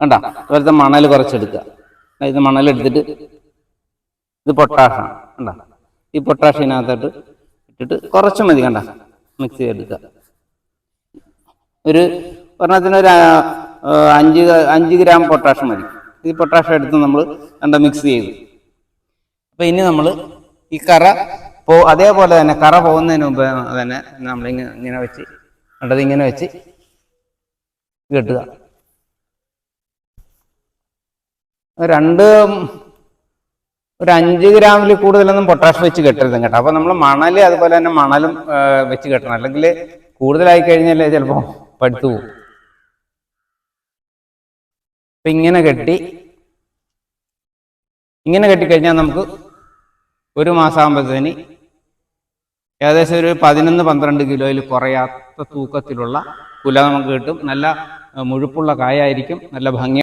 കണ്ട? അതുപോലത്തെ മണൽ കുറച്ചെടുക്കുക. ഇത് മണൽ എടുത്തിട്ട് ഇത് പൊട്ടാഷാണ്. കണ്ട? ഈ പൊട്ടാഷ് ഇതിനകത്തോട്ട് ഇട്ടിട്ട് കുറച്ച് മതി കണ്ട? മിക്സ് ചെയ്തെടുക്കുക. ഒരു ഒരെണ്ണത്തിന് ഒരു അഞ്ച് അഞ്ച് ഗ്രാം പൊട്ടാഷ് മതി. ഈ പൊട്ടാഷ് എടുത്ത് നമ്മൾ കണ്ട മിക്സ് ചെയ്തു. അപ്പൊ ഇനി നമ്മൾ ഈ കറ പോ അതേപോലെ തന്നെ കറ പോകുന്നതിന് മുമ്പ് തന്നെ നമ്മളിങ്ങനെ ഇങ്ങനെ വെച്ച് കണ്ടത് ഇങ്ങനെ വെച്ച് കെട്ടുക. രണ്ട് ഒരു അഞ്ച് ഗ്രാമിൽ കൂടുതലൊന്നും പൊട്ടാഷ് വെച്ച് കെട്ടരുത് കേട്ടോ. അപ്പൊ നമ്മൾ മണൽ അതുപോലെ തന്നെ മണലും വെച്ച് കെട്ടണം. അല്ലെങ്കിൽ കൂടുതലായി കഴിഞ്ഞാൽ ചിലപ്പോൾ പഠിത്തു പോകും അപ്പൊ ഇങ്ങനെ കെട്ടി ഇങ്ങനെ കെട്ടിക്കഴിഞ്ഞാൽ നമുക്ക് ഒരു മാസമാകുമ്പോഴത്തേന് ഏകദേശം ഒരു പതിനൊന്ന് പന്ത്രണ്ട് കിലോയിൽ കുറയാത്ത തൂക്കത്തിലുള്ള കുല നമുക്ക് കിട്ടും. നല്ല മുഴുപ്പുള്ള കായായിരിക്കും. നല്ല ഭംഗി